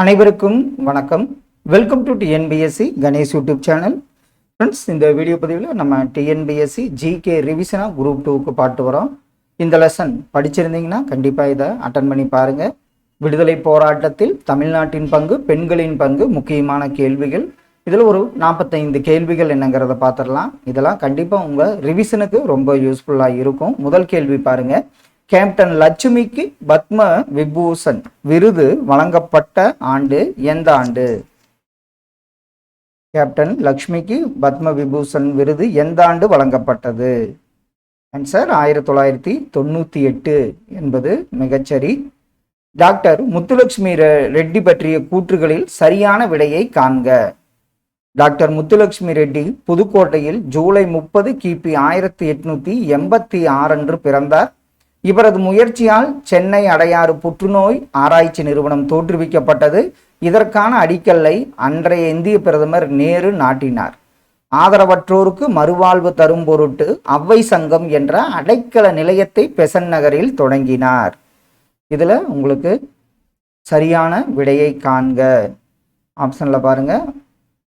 அனைவருக்கும் வணக்கம். Welcome to TNPSC Ganesh YouTube channel friends இந்த வீடியோ பதிவில் நம்ம டிஎன்பிஎஸ்சி ஜிகே ரிவிஷனாக குரூப் டூவுக்கு பாட்டு வரோம் இந்த லெசன் படிச்சிருந்தீங்கன்னா கண்டிப்பாக இதை அட்டன் பண்ணி பாருங்கள் விடுதலை போராட்டத்தில் தமிழ்நாட்டின் பங்கு பெண்களின் பங்கு முக்கியமான கேள்விகள். இதில் ஒரு நாற்பத்தைந்து கேள்விகள் என்னங்கிறத பார்த்துடலாம். இதெல்லாம் கண்டிப்பாக உங்கள் ரிவிஷனுக்கு ரொம்ப யூஸ்ஃபுல்லாக இருக்கும். முதல் கேள்வி பாருங்கள் கேப்டன் லட்சுமிக்கு பத்ம விபூஷன் விருது வழங்கப்பட்ட ஆண்டு எந்த ஆண்டு? கேப்டன் லக்ஷ்மிக்கு பத்ம விபூஷன் விருது எந்த ஆண்டு வழங்கப்பட்டது? ஆன்சர் ஆயிரத்தி தொள்ளாயிரத்தி தொண்ணூற்றி எட்டு என்பது மிகச்சரி. டாக்டர் முத்துலட்சுமி ரெட்டி பற்றிய கூற்றுகளில் சரியான விடையை காண்க. டாக்டர் முத்துலட்சுமி ரெட்டி புதுக்கோட்டையில் ஜூலை முப்பது கிபி ஆயிரத்தி எட்நூத்தி எண்பத்தி ஆறு அன்று பிறந்தார். இவரது முயற்சியால் சென்னை அடையாறு புற்றுநோய் ஆராய்ச்சி நிறுவனம் தோற்றுவிக்கப்பட்டது. இதற்கான அடிக்கல்லை அன்றைய இந்திய பிரதமர் நேரு நாட்டினார். ஆதரவற்றோருக்கு மறுவாழ்வு தரும் பொருட்டு அவ்வை சங்கம் என்ற அடைக்கல நிலையத்தை பெசன் நகரில் தொடங்கினார். இதில் உங்களுக்கு சரியான விடையை காண்க. ஆப்ஷனில் பாருங்கள்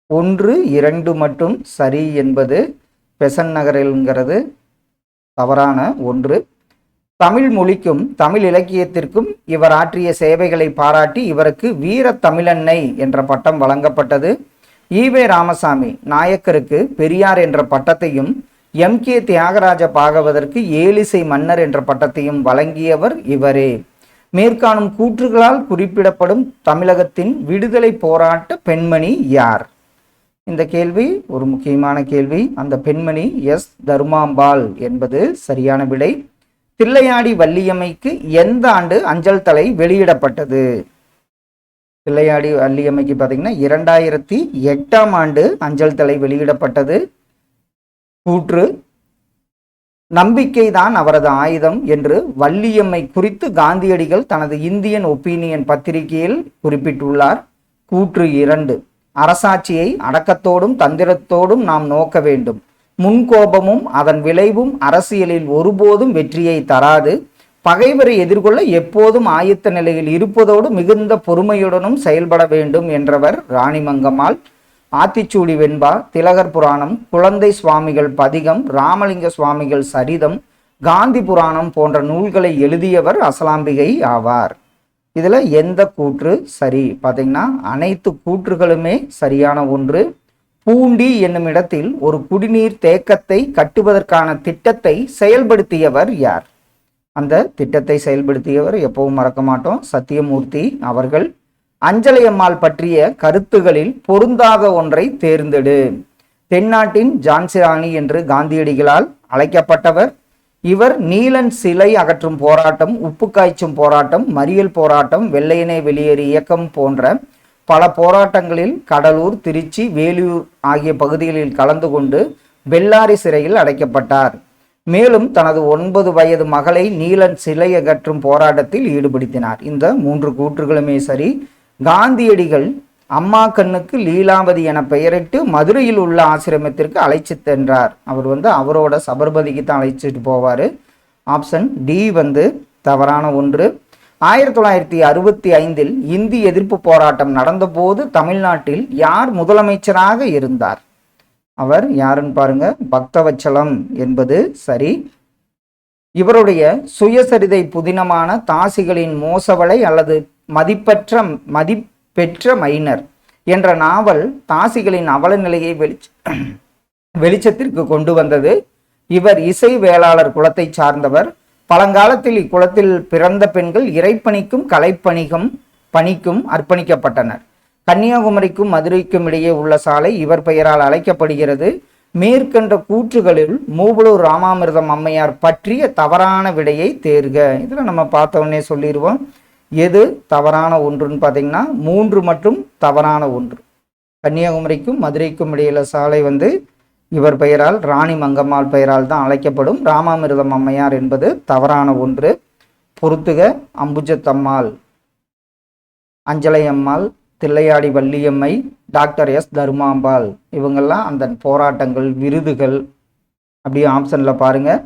ஒன்று இரண்டு மட்டும் சரி என்பது பெசன் நகரில்ங்கிறது. தவறான ஒன்று. தமிழ் மொழிக்கும் தமிழ் இலக்கியத்திற்கும் இவர் ஆற்றிய சேவைகளை பாராட்டி இவருக்கு வீர தமிழன்னை என்ற பட்டம் வழங்கப்பட்டது. ஈவே ராமசாமி நாயக்கருக்கு பெரியார் என்ற பட்டத்தையும் எம் கே தியாகராஜ பாகவதற்கு ஏலிசை மன்னர் என்ற பட்டத்தையும் வழங்கியவர் இவரே. மேற்காணும் கூற்றுகளால் குறிப்பிடப்படும் தமிழகத்தின் விடுதலை போராட்ட பெண்மணி யார்? இந்த கேள்வி ஒரு முக்கியமான கேள்வி. அந்த பெண்மணி எஸ். தர்மாம்பாள் என்பது சரியான விடை. தில்லையாடி வள்ளியம்மைக்கு எந்த ஆண்டு அஞ்சல் தலை வெளியிடப்பட்டது? தில்லையாடி வள்ளியம்மைக்கு பார்த்தீங்கன்னா இரண்டாயிரத்தி எட்டாம் ஆண்டு அஞ்சல் தலை வெளியிடப்பட்டது. கூற்று நம்பிக்கைதான் அவரது ஆயுதம் என்று வள்ளியம்மை குறித்து காந்தியடிகள் தனது இந்தியன் ஒப்பீனியன் பத்திரிகையில் குறிப்பிட்டுள்ளார். கூற்று இரண்டு அரசாட்சியை அடக்கத்தோடும் தந்திரத்தோடும் நாம் நோக்க வேண்டும். முன்கோபமும் அதன் விளைவும் அரசியலில் ஒருபோதும் வெற்றியை தராது. பகைவரை எதிர்கொள்ள எப்போதும் ஆயத்த நிலையில் இருப்பதோடு மிகுந்த பொறுமையுடனும் செயல்பட வேண்டும் என்றவர் ராணிமங்கம்மாள். ஆத்திச்சூடி வெண்பா திலகர் புராணம் குழந்தை சுவாமிகள் பதிகம் ராமலிங்க சுவாமிகள் சரிதம் காந்தி புராணம் போன்ற நூல்களை எழுதியவர் அசலாம்பிகை ஆவார். இதில் எந்த கூற்று சரி? பார்த்திங்கன்னா அனைத்து கூற்றுகளுமே சரியான ஒன்று. பூண்டி என்னும் இடத்தில் ஒரு குடிநீர் தேக்கத்தை கட்டுவதற்கான திட்டத்தை செயல்படுத்தியவர் யார்? அந்த திட்டத்தை செயல்படுத்தியவர் எப்பவும் மறக்க மாட்டோம். சத்தியமூர்த்தி அவர்கள் அஞ்சலையம்மாள் பற்றிய கருத்துகளில் பொருந்தாத ஒன்றை தேர்ந்தெடு. தென்னாட்டின் ஜான்சிராணி என்று காந்தியடிகளால் அழைக்கப்பட்டவர். இவர் நீலன் சிலை அகற்றும் போராட்டம் உப்பு காய்ச்சும் போராட்டம் மறியல் போராட்டம் வெள்ளையனே வெளியேறு இயக்கம் போன்ற பல போராட்டங்களில் கடலூர் திருச்சி வேலூர் ஆகிய பகுதிகளில் கலந்து கொண்டு பெல்லாரி சிறையில் அடைக்கப்பட்டார். மேலும் தனது ஒன்பது வயது மகளை நீலன் சிலை அகற்றும் போராட்டத்தில் ஈடுபடுத்தினார். இந்த மூன்று கூற்றுகளுமே சரி காந்தியடிகள் அம்மா கண்ணுக்கு லீலாவதி என பெயரிட்டு மதுரையில் உள்ள ஆசிரமத்திற்கு அழைச்சி சென்றார். அவர் வந்து அவரோட சபர்மதிக்கு தான் அழைச்சிட்டு போவார். ஆப்ஷன் டி வந்து தவறான ஒன்று. ஆயிரத்தி தொள்ளாயிரத்தி அறுபத்தி ஐந்தில் இந்தி எதிர்ப்பு போராட்டம் நடந்தபோது தமிழ்நாட்டில் யார் முதலமைச்சராக இருந்தார்? அவர் யாருன்னு பாருங்க பக்தவச்சலம் என்பது சரி. இவருடைய சுயசரிதை புதினமான தாசிகளின் மோசவலை அல்லது மதிப்பற்ற மதிப்பெற்ற மைனர் என்ற நாவல் தாசிகளின் அவல நிலையை வெளிச்ச வெளிச்சத்திற்கு கொண்டு வந்தது. இவர் இசை வேளாளர் குலத்தை சார்ந்தவர். பழங்காலத்தில் இக்குலத்தில் பிறந்த பெண்கள் இறைப்பணிக்கும் கலைப்பணிக்கும் பணிக்கும் அர்ப்பணிக்கப்பட்டனர். கன்னியாகுமரிக்கும் மதுரைக்கும் இடையே உள்ள சாலை இவர் பெயரால் அழைக்கப்படுகிறது. மேற்கண்ட கூற்றுகளில் மூவலூர் ராமாமிர்தம் அம்மையார் பற்றிய தவறான விடையை தேர்க. இதில் நம்ம பார்த்த சொல்லிடுவோம் எது தவறான ஒன்றுன்னு பார்த்தீங்கன்னா மூன்று மற்றும் தவறான ஒன்று. கன்னியாகுமரிக்கும் மதுரைக்கும் இடையில சாலை வந்து இவர் பெயரால் ராணி மங்கம்மாள் பெயரால் தான் அழைக்கப்படும் ராமாமிர்தம் அம்மையார் என்பது தவறான ஒன்று. பொறுத்துக Ambujathammal. Anjalai Ammal Thillaiyadi Valliammai doctor S. Dharmambal. இவங்கெல்லாம் அந்த போராட்டங்கள் விருதுகள். அப்படியே ஆப்ஷனில் பாருங்க.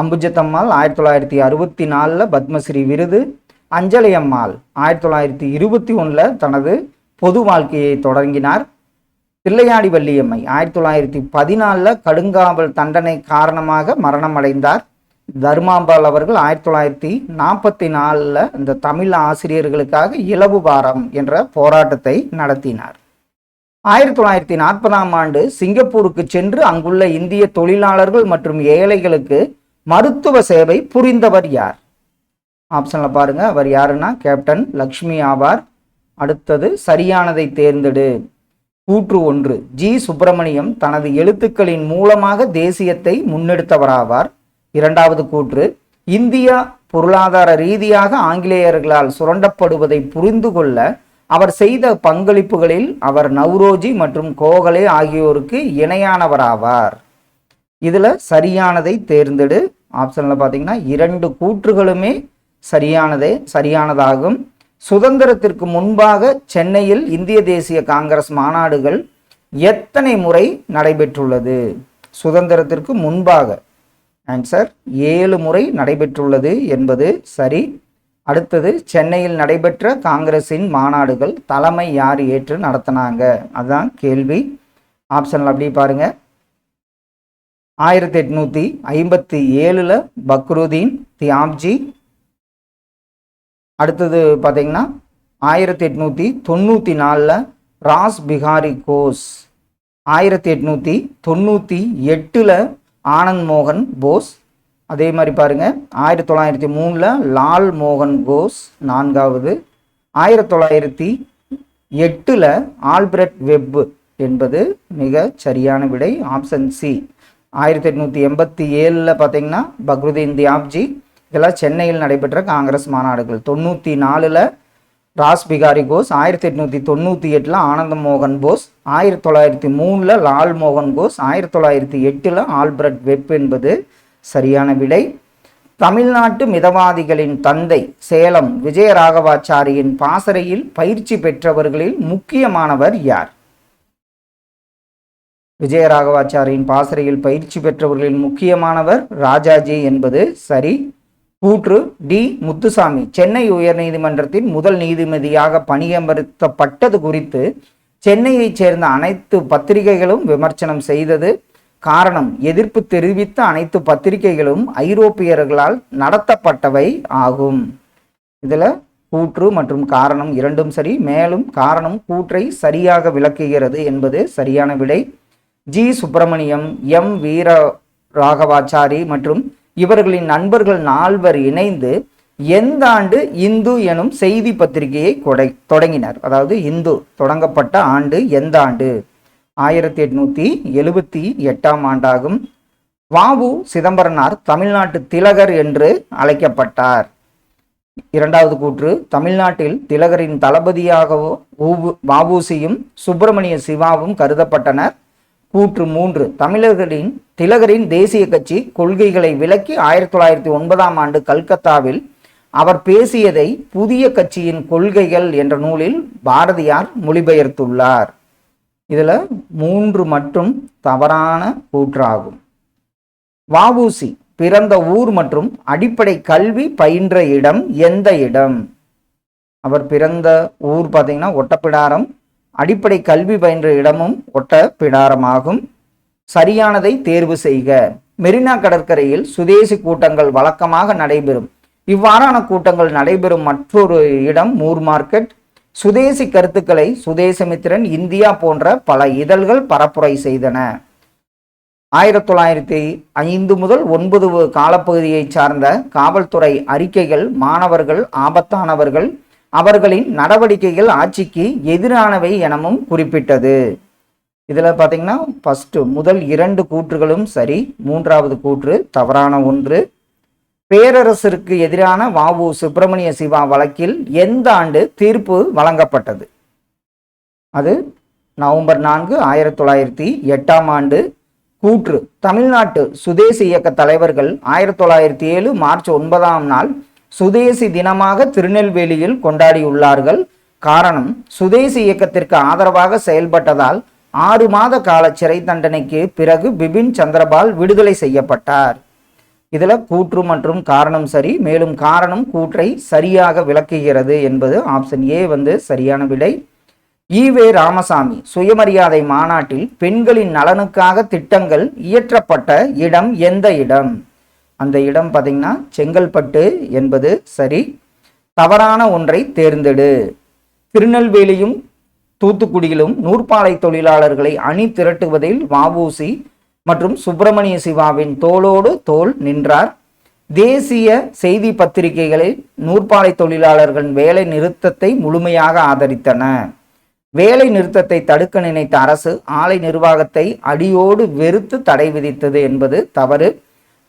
அம்புஜத்தம்மாள் ஆயிரத்தி தொள்ளாயிரத்தி அறுபத்தி நாலில் பத்மஸ்ரீ விருது. அஞ்சலையம்மாள் ஆயிரத்தி தொள்ளாயிரத்தி இருபத்தி ஒன்றில் தனது பொது வாழ்க்கையை தொடங்கினார். தில்லையாடி வள்ளியம்மை ஆயிரத்தி தொள்ளாயிரத்தி பதினாலில் கடுங்காவல் தண்டனை காரணமாக மரணம் அடைந்தார் தர்மாம்பாள் அவர்கள் ஆயிரத்தி தொள்ளாயிரத்தி நாற்பத்தி நாலில் இந்த தமிழ் ஆசிரியர்களுக்காக இலவு வாரம் என்ற போராட்டத்தை நடத்தினார். ஆயிரத்தி தொள்ளாயிரத்தி நாற்பதாம் ஆண்டு சிங்கப்பூருக்கு சென்று அங்குள்ள இந்திய தொழிலாளர்கள் மற்றும் ஏழைகளுக்கு மருத்துவ சேவை புரிந்தவர் யார்? ஆப்ஷனில் பாருங்கள் அவர் யாருன்னா? கேப்டன் லக்ஷ்மி ஆவார். அடுத்தது சரியானதை தேர்ந்தெடு. கூற்று ஒன்று. ஜி. சுப்பிரமணியம் தனது எழுத்துக்களின் மூலமாக தேசியத்தை முன்னெடுத்தவராவார். இரண்டாவது கூற்று இந்தியா பொருளாதார ரீதியாக ஆங்கிலேயர்களால் சுரண்டப்படுவதை புரிந்து கொள்ள அவர் செய்த பங்களிப்புகளில் அவர் நவ்ரோஜி மற்றும் கோகலே ஆகியோருக்கு இணையானவராவார். இதில் சரியானதை தேர்ந்தெடு. ஆப்ஷனில் பார்த்தீங்கன்னா இரண்டு கூற்றுகளுமே சரியானதே சரியானதாகும். சுதந்திரத்திற்கு முன்பாக சென்னையில் இந்திய தேசிய காங்கிரஸ் மாநாடுகள் எத்தனை முறை நடைபெற்றுள்ளது? சுதந்திரத்திற்கு முன்பாக ஆன்சர் ஏழு முறை நடைபெற்றுள்ளது என்பது சரி. அடுத்தது சென்னையில் நடைபெற்ற காங்கிரஸின் மாநாடுகள் தலைமை யார் ஏற்று நடத்தினாங்க? அதுதான் கேள்வி. ஆப்ஷன் அப்படி பாருங்க. ஆயிரத்தி எட்நூத்தி ஐம்பத்தி ஏழுல பக்ருதீன் தியாப்ஜி அடுத்தது பார்த்தீங்கன்னா ஆயிரத்தி எட்நூற்றி தொண்ணூற்றி நாலில் ராஸ் பிகாரி கோஸ். ஆயிரத்தி எட்நூற்றி தொண்ணூற்றி எட்டில் ஆனந்த் மோகன் போஸ். அதே மாதிரி பாருங்கள் ஆயிரத்தி தொள்ளாயிரத்தி மூணில் லால் மோகன் கோஸ் நான்காவது. ஆயிரத்தி தொள்ளாயிரத்தி எட்டில் ஆல்பிரட் வெப் என்பது மிக சரியான விடை ஆப்ஷன் சி. ஆயிரத்தி எட்நூற்றி எண்பத்தி ஏழில் பார்த்தீங்கன்னா பக்ருதீன் தியாப்ஜி இதெல்லாம் சென்னையில் நடைபெற்ற காங்கிரஸ் மாநாடுகள். தொண்ணூற்றி நாலில் ராஸ் பிகாரி கோஸ் ஆயிரத்தி எட்நூற்றி தொண்ணூற்றி எட்டில் ஆனந்த மோகன் போஸ் ஆயிரத்தி தொள்ளாயிரத்தி மூணில் லால் மோகன் கோஸ் ஆயிரத்தி தொள்ளாயிரத்தி எட்டில் ஆல்பர்ட் வெப் என்பது சரியான விடை. தமிழ்நாட்டு மிதவாதிகளின் தந்தை சேலம் விஜயராகவாச்சாரியின் பாசறையில் பயிற்சி பெற்றவர்களில் முக்கியமானவர் யார்? விஜயராகவாச்சாரியின் பாசறையில் பயிற்சி பெற்றவர்களில் முக்கியமானவர் ராஜாஜி என்பது சரி கூற்று டி. முத்துசாமி. சென்னை உயர்நீதிமன்றத்தின் முதல் நீதிபதியாக பணியமர்த்தப்பட்டது குறித்து சென்னையைச் சேர்ந்த அனைத்து பத்திரிகைகளும் விமர்சனம் செய்தது. காரணம் எதிர்ப்பு தெரிவித்த அனைத்து பத்திரிகைகளும் ஐரோப்பியர்களால் நடத்தப்பட்டவை ஆகும். இதில் கூற்று மற்றும் காரணம் இரண்டும் சரி. மேலும் காரணம் கூற்றை சரியாக விளக்குகிறது என்பது சரியான விடை. ஜி. சுப்பிரமணியம் எம். வீர ராகவாச்சாரி மற்றும் இவர்களின் நண்பர்கள் நால்வர் இணைந்து எந்த ஆண்டு இந்து எனும் செய்தி பத்திரிகையை கொடை தொடங்கினர். அதாவது இந்து தொடங்கப்பட்ட ஆண்டு எந்த ஆண்டு? ஆயிரத்தி எட்நூத்தி எழுபத்தி எட்டாம் ஆண்டாகும் வாவு சிதம்பரனார் தமிழ்நாட்டு திலகர் என்று அழைக்கப்பட்டார். இரண்டாவது கூற்று தமிழ்நாட்டில் திலகரின் தளபதியாகவோ வாவூசியும் சுப்பிரமணிய சிவாவும் கருதப்பட்டனர். கூற்று மூன்று தமிழர்களின் திலகரின் தேசிய கட்சி கொள்கைகளை விலக்கி ஆயிரத்தி தொள்ளாயிரத்தி ஒன்பதாம் ஆண்டு கல்கத்தாவில் அவர் பேசியதை புதிய கட்சியின் கொள்கைகள் என்ற நூலில் பாரதியார் மொழிபெயர்த்துள்ளார். இதில் மூன்று மட்டும் தவறான கூற்றாகும். வாவூசி பிறந்த ஊர் மற்றும் அடிப்படை கல்வி பயின்ற இடம் எந்த இடம்? அவர் பிறந்த ஊர் பார்த்தீங்கன்னா ஒட்டப்பிடாரம் அடிப்படை கல்வி பயின்ற இடமும் ஒட்டப்பிடாரமாகும். சரியானதை தேர்வு செய்க. மெரினா கடற்கரையில் சுதேசி கூட்டங்கள் வழக்கமாக நடைபெறும். இவ்வாறான கூட்டங்கள் நடைபெறும் மற்றொரு இடம் மூர் மார்க்கெட். சுதேசி கருத்துக்களை சுதேசமித்திரன் இந்தியா போன்ற பல இதழ்கள் பரப்புரை செய்தன. ஆயிரத்தி தொள்ளாயிரத்தி ஐந்து முதல் ஒன்பது காலப்பகுதியை சார்ந்த காவல்துறை அறிக்கைகள் மாணவர்கள் ஆபத்தானவர்கள் அவர்களின் நடவடிக்கைகள் ஆட்சிக்கு எதிரானவை எனவும் குறிப்பிட்டது. இதில் பார்த்தீங்கன்னா ஃபஸ்ட்டு முதல் இரண்டு கூற்றுகளும் சரி மூன்றாவது கூற்று தவறான ஒன்று. பேரரசருக்கு எதிரான வாவு சுப்பிரமணிய சிவா வழக்கில் எந்த ஆண்டு தீர்ப்பு வழங்கப்பட்டது? அது நவம்பர் நான்கு ஆயிரத்தி தொள்ளாயிரத்தி எட்டாம் ஆண்டு. கூற்று தமிழ்நாட்டு சுதேசி இயக்க தலைவர்கள் ஆயிரத்தி தொள்ளாயிரத்தி ஏழு மார்ச் ஒன்பதாம் நாள் சுதேசி தினமாக திருநெல்வேலியில் கொண்டாடியுள்ளார்கள். காரணம் சுதேசி இயக்கத்திற்கு ஆதரவாக செயல்பட்டதால் ஆறு மாத கால சிறை தண்டனைக்கு பிறகு பிபின் சந்திரபால் விடுதலை செய்யப்பட்டார். இதில் கூற்று மற்றும் காரணம் சரி மேலும் காரணம் கூற்றை சரியாக விளக்குகிறது என்பது ஆப்ஷன் ஏ வந்து சரியான விடை. ஈவே ராமசாமி சுயமரியாதை மாநாட்டில் பெண்களின் நலனுக்காக திட்டங்கள் இயற்றப்பட்ட இடம் எந்த இடம்? அந்த இடம் பார்த்தீங்கன்னா செங்கல்பட்டு என்பது சரி தவறான ஒன்றை தேர்ந்தெடு. திருநெல்வேலியும் தூத்துக்குடியிலும் நூற்பாலை தொழிலாளர்களை அணி திரட்டுவதில் வஉசி மற்றும் சுப்பிரமணிய சிவாவின் தோளோடு தோல் நின்றார். தேசிய செய்தி பத்திரிகைகளில் நூற்பாலை தொழிலாளர்களின் வேலை நிறுத்தத்தை முழுமையாக ஆதரித்தன. வேலை நிறுத்தத்தை தடுக்க நினைத்த அரசு ஆலை நிர்வாகத்தை அடியோடு வெறுத்து தடை விதித்தது என்பது தவறு.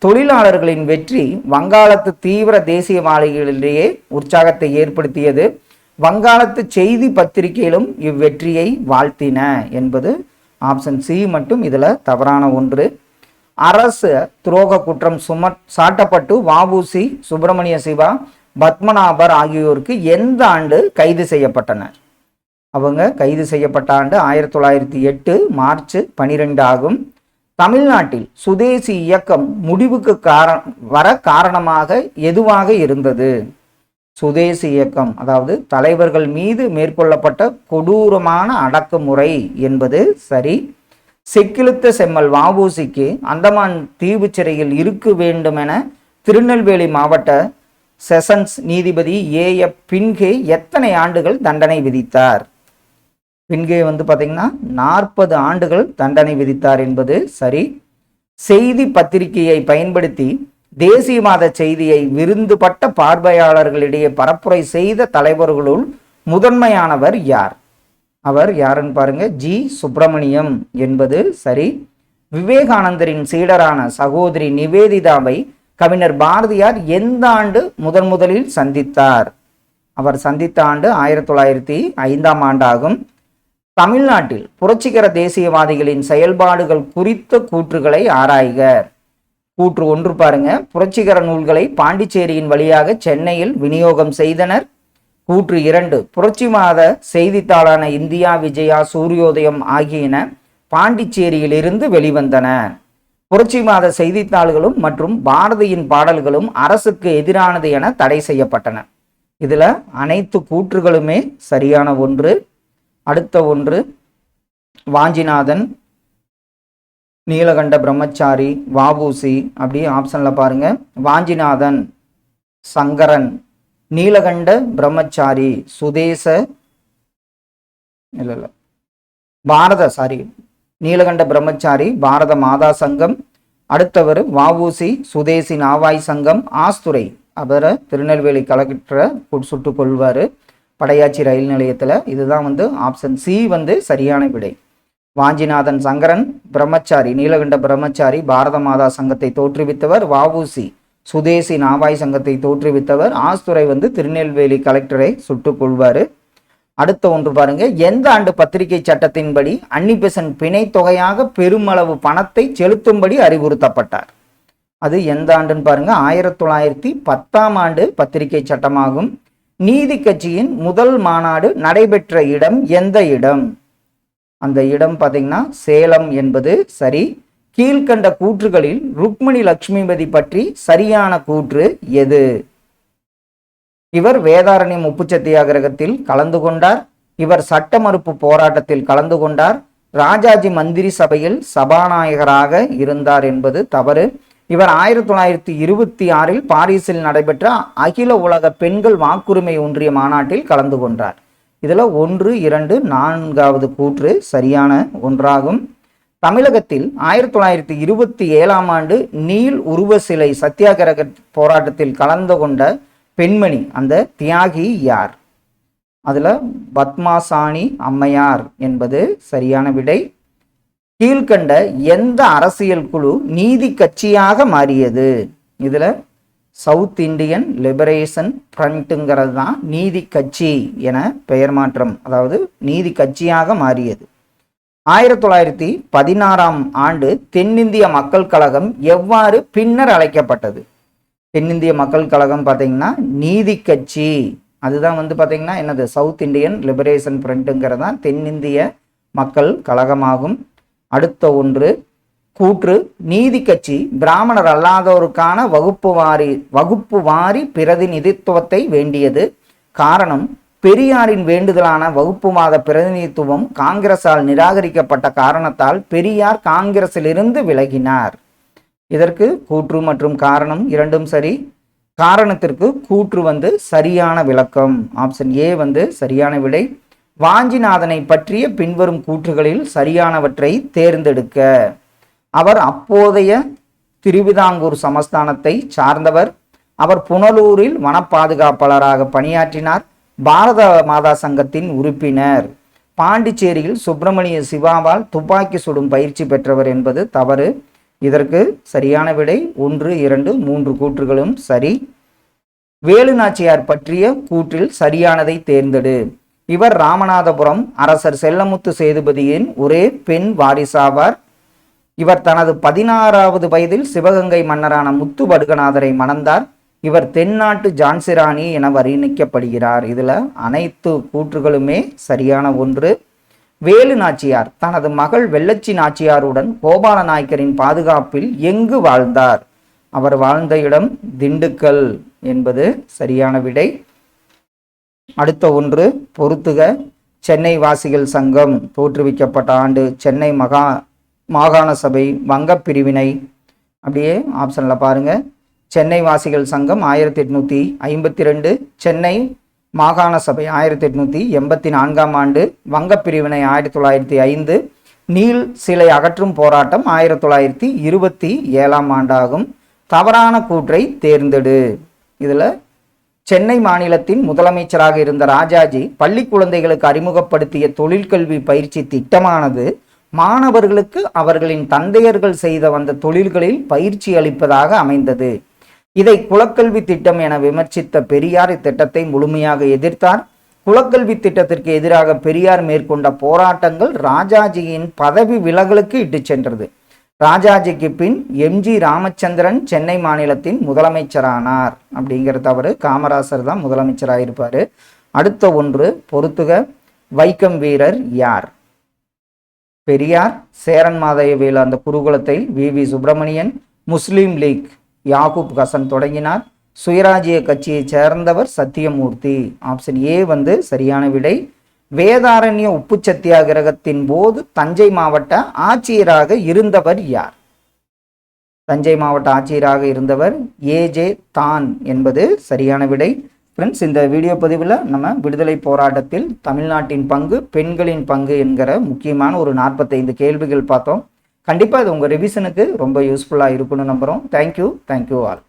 தொழிலாளர்களின் வெற்றி வங்காளத்து தீவிர தேசியவாதிகளிடையே உற்சாகத்தை ஏற்படுத்தியது. வங்காளத்து செய்தி பத்திரிகையிலும் இவ்வெற்றியை வாழ்த்தின என்பது ஆப்ஷன் சி மட்டும். இதில் தவறான ஒன்று. அரசு துரோக குற்றம் சும சாட்டப்பட்டு வாபுசி சுப்பிரமணிய சிவா பத்மநாபர் ஆகியோருக்கு எந்த ஆண்டு கைது செய்யப்பட்டனர்? அவங்க கைது செய்யப்பட்ட ஆண்டு ஆயிரத்தி தொள்ளாயிரத்தி எட்டு மார்ச் பனிரெண்டு ஆகும். தமிழ்நாட்டில் சுதேசி இயக்கம் முடிவுக்கு காரண வர காரணமாக எதுவாக இருந்தது? சுதேசி இயக்கம் அதாவது தலைவர்கள் மீது மேற்கொள்ளப்பட்ட கொடூரமான அடக்குமுறை என்பது சரி. செக்கிழுத்த செம்மல் வாபூசிக்கு அந்தமான் தீவு சிறையில் இருக்க வேண்டும் என திருநெல்வேலி மாவட்ட செஷன்ஸ் நீதிபதி ஏ. எஃப் பின்கே எத்தனை ஆண்டுகள் தண்டனை விதித்தார்? பின்கே வந்து பார்த்தீங்கன்னா நாற்பது ஆண்டுகள் தண்டனை விதித்தார் என்பது சரி. செய்தி பத்திரிகையை பயன்படுத்தி தேசியவாத செய்தியை விருந்துபட்ட பார்வையாளர்களிடையே பரப்புரை செய்த தலைவர்களுள் முதன்மையானவர் யார்? அவர் யாருன்னு பாருங்க ஜி. சுப்பிரமணியம் என்பது சரி. விவேகானந்தரின் சீடரான சகோதரி நிவேதிதாவை கவிஞர் பாரதியார் எந்த ஆண்டு முதன் முதலில் சந்தித்தார்? அவர் சந்தித்த ஆண்டு ஆயிரத்தி தொள்ளாயிரத்தி ஐந்தாம் ஆண்டாகும். தமிழ்நாட்டில் புரட்சிகர தேசியவாதிகளின் செயல்பாடுகள் குறித்த கூற்றுகளை ஆராய்க. கூற்று ஒன்று பாருங்க. புரட்சிகர நூல்களை பாண்டிச்சேரியின் வழியாக சென்னையில் விநியோகம் செய்தனர். கூற்று இரண்டு புரட்சி மாத செய்தித்தாளான இந்தியா விஜயா சூரியோதயம் ஆகியன பாண்டிச்சேரியிலிருந்து வெளிவந்தன. புரட்சி மாத செய்தித்தாள்களும் மற்றும் பாரதியின் பாடல்களும் அரசுக்கு எதிரானது என தடை செய்யப்பட்டன. இதுல அனைத்து கூற்றுகளுமே சரியான ஒன்று. அடுத்த ஒன்று வாஞ்சிநாதன் நீலகண்ட பிரம்மச்சாரி வாபூசி அப்படி ஆப்ஷனில் பாருங்கள் வாஞ்சிநாதன் சங்கரன் நீலகண்ட பிரம்மச்சாரி சுதேச இல்லை இல்லை. பாரத சாரி நீலகண்ட பிரம்மச்சாரி பாரத மாதா சங்கம். அடுத்தவர் வாவூசி சுதேசி நாவாய் சங்கம் ஆஸ்துரை. அவரை திருநெல்வேலி கலெக்டரை சுட்டுக் கொள்வார். படையாச்சி ரயில் நிலையத்தில் இதுதான் வந்து ஆப்ஷன் சி வந்து சரியான விடை. வாஞ்சிநாதன் சங்கரன் பிரம்மச்சாரி நீலகண்ட பிரம்மச்சாரி பாரத மாதா சங்கத்தை தோற்றுவித்தவர் வஉசி சுதேசி நாவாய் சங்கத்தை தோற்றுவித்தவர் ஆஸ்துரை வந்து திருநெல்வேலி கலெக்டரை சுட்டுக் கொள்வார் அடுத்த ஒன்று பாருங்க எந்த ஆண்டு பத்திரிகை சட்டத்தின்படி அன்னிபெசன் பிணை தொகையாக பெருமளவு பணத்தை செலுத்தும்படி அறிவுறுத்தப்பட்டார்? அது எந்த ஆண்டுன்னு பாருங்க ஆயிரத்தி தொள்ளாயிரத்தி பத்தாம் ஆண்டு பத்திரிகை சட்டமாகும். நீதி கட்சியின் முதல் மாநாடு நடைபெற்ற இடம் எந்த இடம்? அந்த இடம் பார்த்தீங்கன்னா சேலம் என்பது சரி. கீழ்கண்ட கூற்றுகளில் ருக்மணி லட்சுமிபதி பற்றி சரியான கூற்று எது? இவர் வேதாரண்யம் உப்பு சத்தியாகிரகத்தில் கலந்து கொண்டார். இவர் சட்ட மறுப்பு போராட்டத்தில் கலந்து கொண்டார். ராஜாஜி மந்திரி சபையில் சபாநாயகராக இருந்தார் என்பது தவறு. இவர் ஆயிரத்தி தொள்ளாயிரத்தி இருபத்தி ஆறில் பாரிஸில் நடைபெற்ற அகில உலக பெண்கள் வாக்குரிமை ஒன்றிய மாநாட்டில் கலந்து கொண்டார். இதில் ஒன்று இரண்டு நான்காவது கூற்று சரியான ஒன்றாகும். தமிழகத்தில் ஆயிரத்தி தொள்ளாயிரத்தி இருபத்தி ஏழாம் ஆண்டு நீல் உருவ சிலை சத்தியாகிரக போராட்டத்தில் கலந்து கொண்ட பெண்மணி அந்த தியாகி யார்? அதில் பத்மாசாணி அம்மையார் என்பது சரியான விடை. கீழ்கண்ட எந்த அரசியல் குழு நீதி கட்சியாக மாறியது? இதில் சவுத் இந்தியன் லிபரேஷன் ஃப்ரண்ட்டுங்கிறது தான் நீதி கட்சி என பெயர் மாற்றம் அதாவது நீதி கட்சியாக மாறியது. ஆயிரத்தி தொள்ளாயிரத்தி பதினாறாம் ஆண்டு தென்னிந்திய மக்கள் கழகம் எவ்வாறு பின்னர் அழைக்கப்பட்டது? தென்னிந்திய மக்கள் கழகம் பார்த்தீங்கன்னா நீதி கட்சி. அதுதான் வந்து பார்த்தீங்கன்னா என்னது? சவுத் இந்தியன் லிபரேஷன் ஃப்ரண்ட்டுங்கிறது தான் தென்னிந்திய மக்கள் கழகமாகும். அடுத்த ஒன்று கூற்று நீதி கட்சி பிராமணர் அல்லாதோருக்கான வகுப்பு வாரி வகுப்பு வாரி பிரதிநிதித்துவத்தை வேண்டியது. காரணம் பெரியாரின் வேண்டுதலான வகுப்புவாத பிரதிநிதித்துவம் காங்கிரசால் நிராகரிக்கப்பட்ட காரணத்தால் பெரியார் காங்கிரஸிலிருந்து விலகினார். இதற்கு கூற்று மற்றும் காரணம் இரண்டும் சரி. காரணத்திற்கு கூற்று வந்து சரியான விளக்கம். ஆப்ஷன் ஏ வந்து சரியான விடை. வாஞ்சிநாதனை பற்றிய பின்வரும் கூற்றுகளில் சரியானவற்றை தேர்ந்தெடுக்க. அவர் அப்போதைய திருவிதாங்கூர் சமஸ்தானத்தை சார்ந்தவர். அவர் புனலூரில் வன பாதுகாப்பாளராக பணியாற்றினார். பாரத மாதா சங்கத்தின் உறுப்பினர். பாண்டிச்சேரியில் சுப்பிரமணிய சிவாவால் துப்பாக்கி சுடும் பயிற்சி பெற்றவர் என்பது தவறு. இதற்கு சரியான விடை ஒன்று இரண்டு மூன்று கூற்றுகளும் சரி. வேலு நாச்சியார் பற்றிய கூற்றில் சரியானதை தேர்ந்தெடு. இவர் ராமநாதபுரம் அரசர் செல்லமுத்து சேதுபதியின் ஒரே பெண் வாரிசாவார். இவர் தனது பதினாறாவது வயதில் சிவகங்கை மன்னரான முத்து படுகநாதரை மணந்தார். இவர் தென்னாட்டு ஜான்சிராணி என வர்ணிக்கப்படுகிறார். இதுல அனைத்து கூற்றுகளுமே சரியான ஒன்று. வேலு நாச்சியார் தனது மகள் வெள்ளச்சி நாச்சியாருடன் கோபால நாயக்கரின் பாதுகாப்பில் எங்கு வாழ்ந்தார்? அவர் வாழ்ந்த இடம் திண்டுக்கல் என்பது சரியான விடை. அடுத்த ஒன்று பொறுத்துக. சென்னை வாசிகள் சங்கம் தோற்றுவிக்கப்பட்ட ஆண்டு சென்னை மகா மாகாண சபை வங்கப் பிரிவினை. அப்படியே ஆப்ஷனில் பாருங்க. சென்னை வாசிகள் சங்கம் ஆயிரத்தி எட்நூற்றி ஐம்பத்தி ரெண்டு சென்னை மாகாண சபை ஆயிரத்தி எட்நூற்றி எண்பத்தி நான்காம் ஆண்டு வங்கப் பிரிவினை ஆயிரத்தி தொள்ளாயிரத்தி ஐந்து நீல் சிலை அகற்றும் போராட்டம் ஆயிரத்தி தொள்ளாயிரத்தி இருபத்தி ஏழாம் ஆண்டாகும். தவறான கூற்றை தேர்ந்தெடு. இதில் சென்னை மாநிலத்தின் முதலமைச்சராக இருந்த ராஜாஜி பள்ளி குழந்தைகளுக்கு அறிமுகப்படுத்திய தொழிற்கல்வி பயிற்சி திட்டமானது மாணவர்களுக்கு அவர்களின் தந்தையர்கள் செய்த வந்த தொழில்களில் பயிற்சி அளிப்பதாக அமைந்தது. இதை குலக்கல்வி திட்டம் என விமர்சித்த பெரியார் இத்திட்டத்தை முழுமையாக எதிர்த்தார். குலக்கல்வி திட்டத்திற்கு எதிராக பெரியார் மேற்கொண்ட போராட்டங்கள் ராஜாஜியின் பதவி விலகலுக்கு இட்டுச் சென்றது. ராஜாஜிக்கு பின் எம்ஜி ராமச்சந்திரன் சென்னை மாநிலத்தின் முதலமைச்சரானார். அப்படிங்கிற தவறு காமராசர் தான் முதலமைச்சராக இருப்பார் அடுத்த ஒன்று பொறுத்துக. வைக்கம் வீரர் யார்? பெரியார் சேரன் மாதயவேலு அந்த குருகுலத்தை வி. வி. சுப்பிரமணியன் முஸ்லீம் லீக் யாகூப் ஹசன் தொடங்கினார். சுயராஜ்ய கட்சியைச் சேர்ந்தவர் சத்தியமூர்த்தி. ஆப்ஷன் ஏ வந்து சரியான விடை. வேதாரண்ய உப்பு சத்தியாகிரகத்தின் போது தஞ்சை மாவட்ட ஆட்சியராக இருந்தவர் யார்? தஞ்சை மாவட்ட ஆட்சியராக இருந்தவர் ஏஜே தான் என்பது சரியான விடை. ஃப்ரெண்ட்ஸ் இந்த வீடியோ பதிவில் நம்ம விடுதலை போராட்டத்தில் தமிழ்நாட்டின் பங்கு பெண்களின் பங்கு என்கிற முக்கியமான ஒரு நாற்பத்தைந்து கேள்விகள் பார்த்தோம். கண்டிப்பாக இது உங்கள் ரிவிஷனுக்கு ரொம்ப யூஸ்ஃபுல்லாக இருக்குன்னு நம்புகிறோம் தேங்க்யூ தேங்க்யூ ஆல்